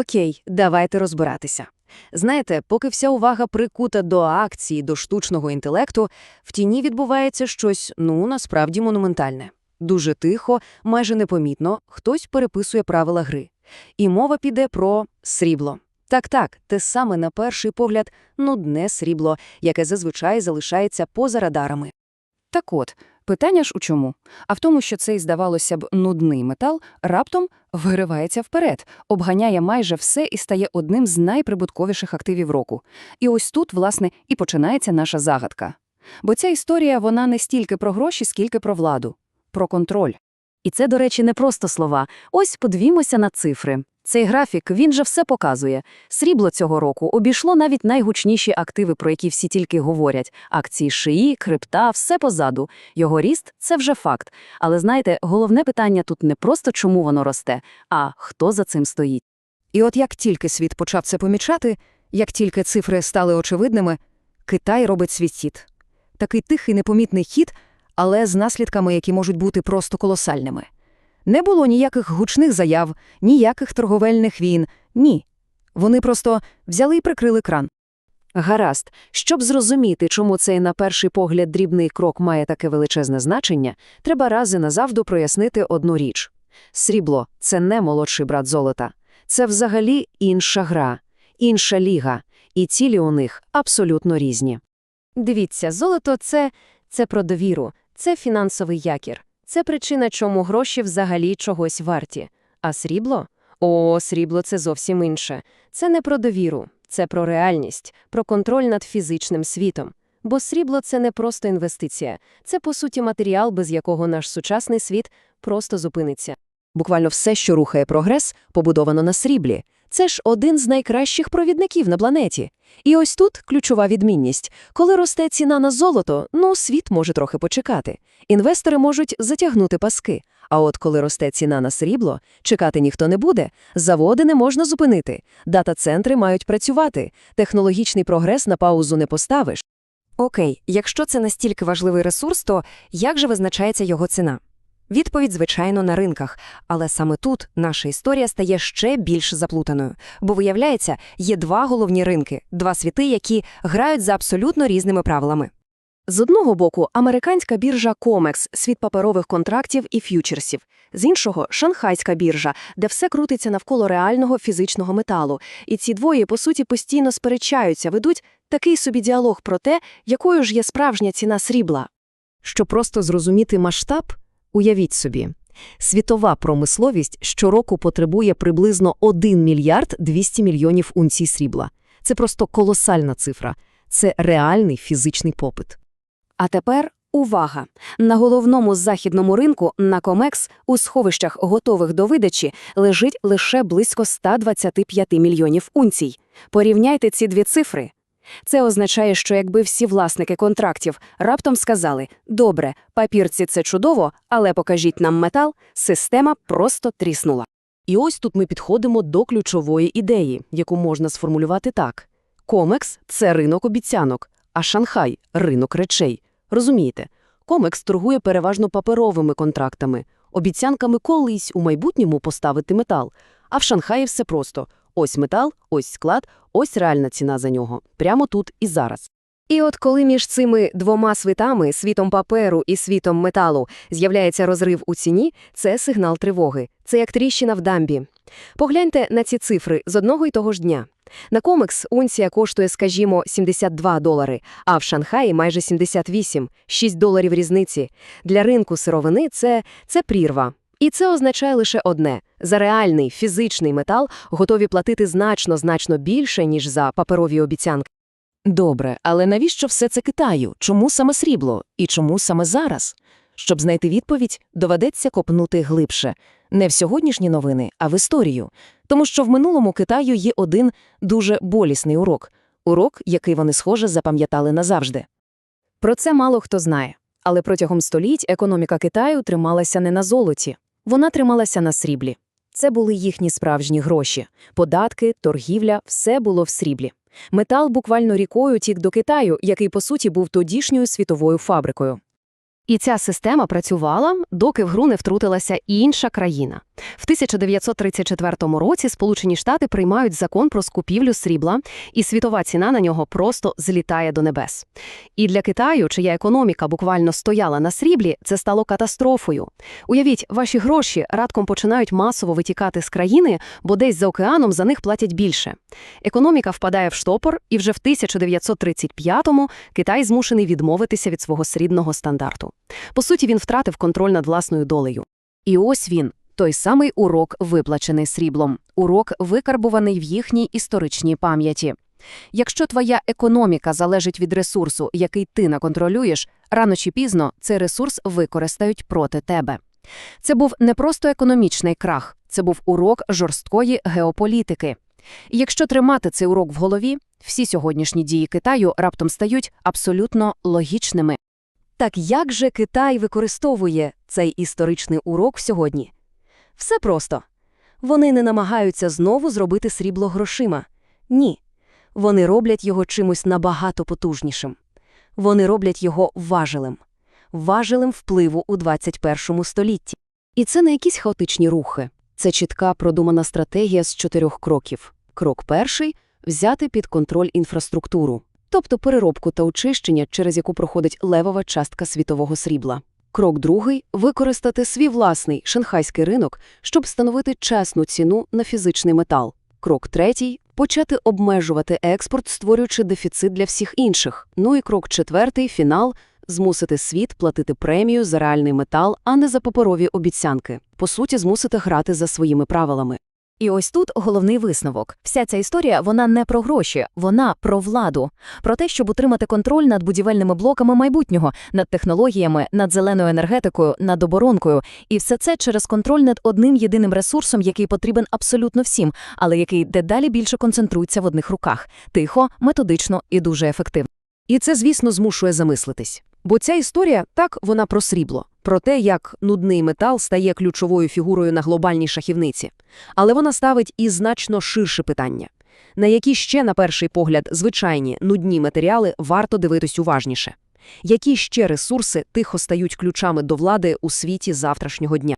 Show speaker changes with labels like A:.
A: Окей, давайте розбиратися. Знаєте, поки вся увага прикута до акції, до штучного інтелекту, в тіні відбувається щось, ну, насправді монументальне. Дуже тихо, майже непомітно, хтось переписує правила гри. І мова піде про срібло. Так-так, те саме на перший погляд нудне срібло, яке зазвичай залишається поза радарами.
B: Так от, питання ж у чому? А в тому, що цей, здавалося б, нудний метал раптом виривається вперед, обганяє майже все і стає одним з найприбутковіших активів року. І ось тут, власне, і починається наша загадка. Бо ця історія, вона не стільки про гроші, скільки про владу, про контроль.
C: І це, до речі, не просто слова. Ось подивімося на цифри. Цей графік, він же все показує. Срібло цього року обійшло навіть найгучніші активи, про які всі тільки говорять. Акції шиї, крипта, все позаду. Його ріст – це вже факт. Але знаєте, головне питання тут не просто чому воно росте, а хто за цим стоїть.
D: І от як тільки світ почав це помічати, як тільки цифри стали очевидними, Китай робить свій хід. Такий тихий непомітний хід, але з наслідками, які можуть бути просто колосальними. Не було ніяких гучних заяв, ніяких торговельних війн, ні. Вони просто взяли і прикрили кран.
A: Гаразд, щоб зрозуміти, чому цей на перший погляд дрібний крок має таке величезне значення, треба раз і назавжди прояснити одну річ. Срібло – це не молодший брат золота. Це взагалі інша гра, інша ліга, і цілі у них абсолютно різні. Дивіться, золото – це, це про довіру, це фінансовий якір, це причина, чому гроші взагалі чогось варті. А срібло? О, срібло – це зовсім інше. Це не про довіру, це про реальність, про контроль над фізичним світом. Бо срібло – це не просто інвестиція, це, по суті, матеріал, без якого наш сучасний світ просто зупиниться. Буквально все, що рухає прогрес, побудовано на сріблі. Це ж один з найкращих провідників на планеті. І ось тут ключова відмінність. Коли росте ціна на золото, ну, світ може трохи почекати. Інвестори можуть затягнути паски. А от коли росте ціна на срібло, чекати ніхто не буде, заводи не можна зупинити, дата-центри мають працювати, технологічний прогрес на паузу не поставиш.
E: Окей, якщо це настільки важливий ресурс, то як же визначається його ціна? Відповідь, звичайно, на ринках, але саме тут наша історія стає ще більш заплутаною. Бо, виявляється, є два головні ринки, два світи, які грають за абсолютно різними правилами.
A: З одного боку, американська біржа COMEX – світ паперових контрактів і ф'ючерсів. З іншого – шанхайська біржа, де все крутиться навколо реального фізичного металу. І ці двоє, по суті, постійно сперечаються, ведуть такий собі діалог про те, якою ж є справжня ціна срібла.
D: Щоб просто зрозуміти масштаб, уявіть собі. Світова промисловість щороку потребує приблизно 1 мільярд 200 мільйонів унцій срібла. Це просто колосальна цифра. Це реальний фізичний попит.
E: А тепер увага! На головному західному ринку на Комекс у сховищах, готових до видачі, лежить лише близько 125 мільйонів унцій. Порівняйте ці дві цифри. Це означає, що якби всі власники контрактів раптом сказали «Добре, папірці – це чудово, але покажіть нам метал», система просто тріснула.
A: І ось тут ми підходимо до ключової ідеї, яку можна сформулювати так. Комекс – це ринок обіцянок, а Шанхай – ринок речей. Розумієте, Комекс торгує переважно паперовими контрактами, обіцянками колись у майбутньому поставити метал. А в Шанхаї все просто – ось метал, ось склад, ось реальна ціна за нього. Прямо тут і зараз. І от коли між цими двома світами, світом паперу і світом металу, з'являється розрив у ціні, це сигнал тривоги. Це як тріщина в дамбі. Погляньте на ці цифри з одного й того ж дня. На комекс унція коштує, скажімо, 72 долари, а в Шанхаї майже 78, 6 доларів різниці. Для ринку сировини це, це прірва. І це означає лише одне – за реальний фізичний метал готові платити значно-значно більше, ніж за паперові обіцянки.
F: Добре, але навіщо все це Китаю? Чому саме срібло? І чому саме зараз? Щоб знайти відповідь, доведеться копнути глибше. Не в сьогоднішні новини, а в історію. Тому що в минулому Китаю є один дуже болісний урок. Урок, який вони, схоже, запам'ятали назавжди.
B: Про це мало хто знає. Але протягом століть економіка Китаю трималася не на золоті. Вона трималася на сріблі. Це були їхні справжні гроші. Податки, торгівля – все було в сріблі. Метал буквально рікою тік до Китаю, який, по суті, був тодішньою світовою фабрикою.
A: І ця система працювала, доки в гру не втрутилася інша країна.
E: В 1934 році Сполучені Штати приймають закон про скупівлю срібла, і світова ціна на нього просто злітає до небес. І для Китаю, чия економіка буквально стояла на сріблі, це стало катастрофою. Уявіть, ваші гроші радком починають масово витікати з країни, бо десь за океаном за них платять більше. Економіка впадає в штопор, і вже в 1935-му Китай змушений відмовитися від свого срібного стандарту. По суті, він втратив контроль над власною долею. І ось він, той самий урок, виплачений сріблом, урок, викарбуваний в їхній історичній пам'яті. Якщо твоя економіка залежить від ресурсу, який ти не контролюєш, рано чи пізно цей ресурс використають проти тебе. Це був не просто економічний крах, це був урок жорсткої геополітики. І якщо тримати цей урок в голові, всі сьогоднішні дії Китаю раптом стають абсолютно логічними. Так як же Китай використовує цей історичний урок сьогодні? Все просто. Вони не намагаються знову зробити срібло грошима. Ні. Вони роблять його чимось набагато потужнішим. Вони роблять його важелем. Важелем впливу у 21 столітті. І це не якісь хаотичні рухи. Це чітка продумана стратегія з чотирьох кроків. Крок перший – взяти під контроль інфраструктуру, тобто переробку та очищення, через яку проходить левова частка світового срібла. Крок другий – використати свій власний шанхайський ринок, щоб встановити чесну ціну на фізичний метал. Крок третій – почати обмежувати експорт, створюючи дефіцит для всіх інших. Ну і крок четвертий – фінал – змусити світ платити премію за реальний метал, а не за паперові обіцянки. По суті, змусити грати за своїми правилами.
C: І ось тут головний висновок. Вся ця історія, вона не про гроші, вона про владу. Про те, щоб утримати контроль над будівельними блоками майбутнього, над технологіями, над зеленою енергетикою, над оборонкою. І все це через контроль над одним єдиним ресурсом, який потрібен абсолютно всім, але який дедалі більше концентрується в одних руках. Тихо, методично і дуже ефективно.
A: І це, звісно, змушує замислитись. Бо ця історія, так, вона про срібло, про те, як нудний метал стає ключовою фігурою на глобальній шахівниці. Але вона ставить і значно ширше питання. На які ще, на перший погляд, звичайні нудні матеріали варто дивитись уважніше? Які ще ресурси тихо стають ключами до влади у світі завтрашнього дня?